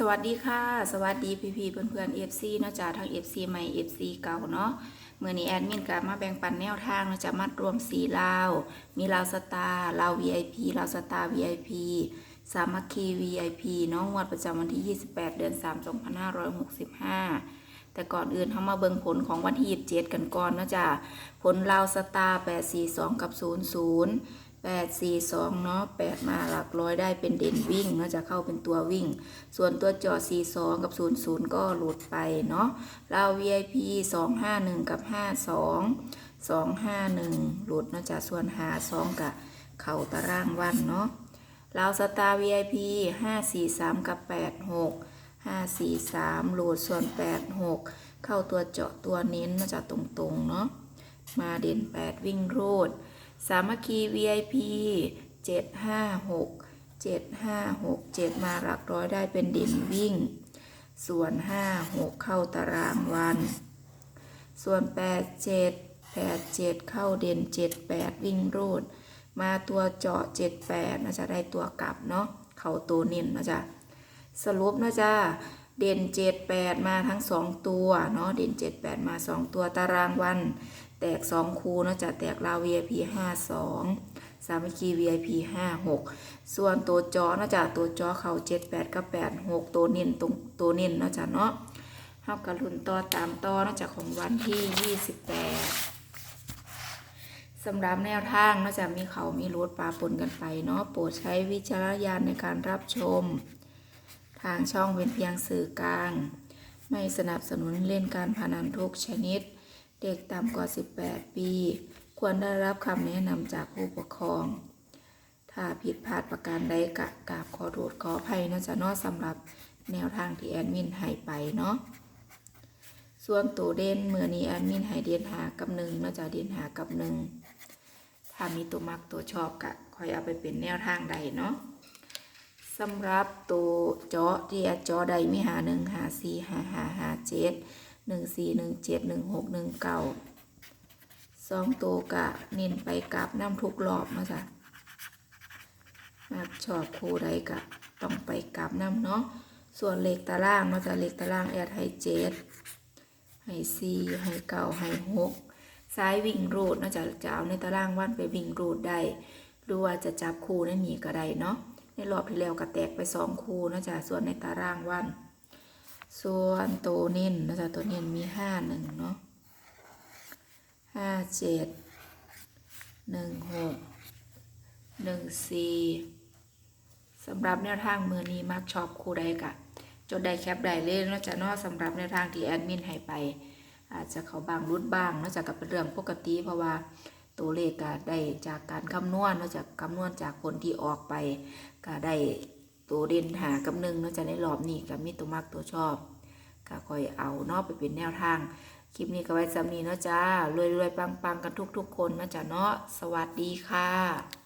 สวัสดีค่ะ สวัสดีพี่พี่เพื่อนเพื่อนเอฟซีเนะจ้าทั้งเอฟซีใหม่เอฟซีเก่าเนาะเมื่อนี้แอดมินกับมาแบ่งปันแนวทางเนาะจะมัดรวมสีลาว มีลาวสตาร์ลาว VIP ลาวสตาร์ VIP สามัคคี VIP เน้องวดประจำวันที่ 28 เดือน 3 2565 แต่ก่อนอื่นเขามาเบิ่งผลของวันที่ 27 กันก่อนเนะจ้าผลลาวสตาร์842 กับ 00 แปดสี่สองเนาะแปดมาหลักร้อยได้เป็นเด่นวิ่งเนาะจะเข้าเป็นตัววิ่ง ส่วนตัวจอสี่สองกับศูนย์ศูนย์ก็หลุดไปเนาะเราวีไอพีสองห้าหนึ่งกับห้าสองสองห้าหนึ่งหลุดเนาะจะส่วนหาสองกับเข่าตารางวันเนาะเราสตาร์วีไอพีห้าสี่สามกับแปดหกห้าสี่สามหลุดส่วนแปดหกเข้าตัวเจาะตัวเน้นเนาะจะตรงๆเนาะมาเด่นแปดวิ่งรูด สามัคคี VIP เจ็ดห้าหกเจ็ดห้าหกเจ็ดมาหลักร้อยได้เป็นเด่นวิ่ง ส่วนห้าหกเข้าตารางวัน ส่วนแปดเจ็ดแปดเจ็ดเข้าเด่นเจ็ดแปดวิ่งรูด มาตัวเจาะเจ็ดแปดนะจะได้ตัวกลับเนาะเข้าตัวเน้นนะจ๊ะสรุปนะจ๊ะเด่นเจ็ดแปดมาทั้งสองตัวเนาะเด่นเจ็ดแปดมาสองตัวตารางวัน แตกสองคูเนาะจะแตกลาว VIP ห้าสองสามัคคี VIP ห้าหกส่วนตัวจอเนาะจะตัวจอเขาเจ็ดแปดกับแปดหกตัวเน้นตรงตัวเน้นเนาะจะเนาะเฮากระลุนต่อตามต่อเนาะจากของวันที่ยี่สิบแปดสำหรับแนวทางเนาะจะมีเขามีรถปลาปนกันไปเนาะโปรดใช้วิจารณญาณในการรับชม ทางช่องเป็นเพียงสื่อกลาง ไม่สนับสนุนเล่นการพนันทุกชนิด เด็กต่ำกว่า 18 ปี ควรได้รับคำแนะนำจากผู้ปกครอง ถ้าผิดพลาดประการใดกะกราบขอโทษขออภัยนะจ๊ะเนาะสำหรับแนวทางที่แอดมินให้ไปเนาะส่วนตัวเด่นเมื่อนี้แอดมินให้เด่นหากับหนึ่งนาะจ๊ะเด่นหากับหนึ่งถ้ามีตัวมักตัวชอบกะคอยเอาไปเป็นแนวทางใดเนาะสำหรับตัวเจาะที่แอดเจาะใดมีหาหนึ่งหาสี่หาหาหาเจ็ด หนึ่งสี่หนึ่งเจ็ดหนึ่งหกหนึ่งเก้าสองตัวกะเน้นไปกับน้ำทุกรอบมาจ้ะมาชอบคู่ใดกะต้องไปกับน้ำเนาะส่วนเลขตารางมาจะเลขตารางแอดให้เจ็ดให้สี่ให้เก้าให้หกซ้ายวิ่งรูดเนาะจะจะเอาในตารางวันไปวิ่งรูดได้หรือว่าจะจับคู่นั่นหนีก็ได้เนาะในรอบที่แล้วก็แตกไปสองคู่นะจ๊ะส่วนในตารางวัน ส่วนตัวเน้นนะจ๊ะตัวเน้นมีห้าหนึ่งเนาะห้าเจ็ดหนึ่งหกหนึ่งสี่สำหรับแนวทางมือนี้มักชอบคู่ใดกะ จดได้แคปได้เลยนะจ๊ะนาะสำหรับแนวทางที่แอดมินให้ไป อาจจะเขาบางรุดบ้างนอกจากกับเป็นเรื่องปกติเพราะว่าตัวเลขก็ได้จากการคำนวณนอกจากคำนวณจากผลที่ออกไปก็ได้ ตัวเด่นหากับหนึ่งนอกจากในรอบนี้ก็มีตัวมักตัวชอบก็คอยเอาเนอกไปเป็นแนวทาง คลิปนี้ก็ไว้สำนีเนาะจ้ารวยๆปังๆกันทุกๆคนนะจ๊ะเนาะสวัสดีค่ะ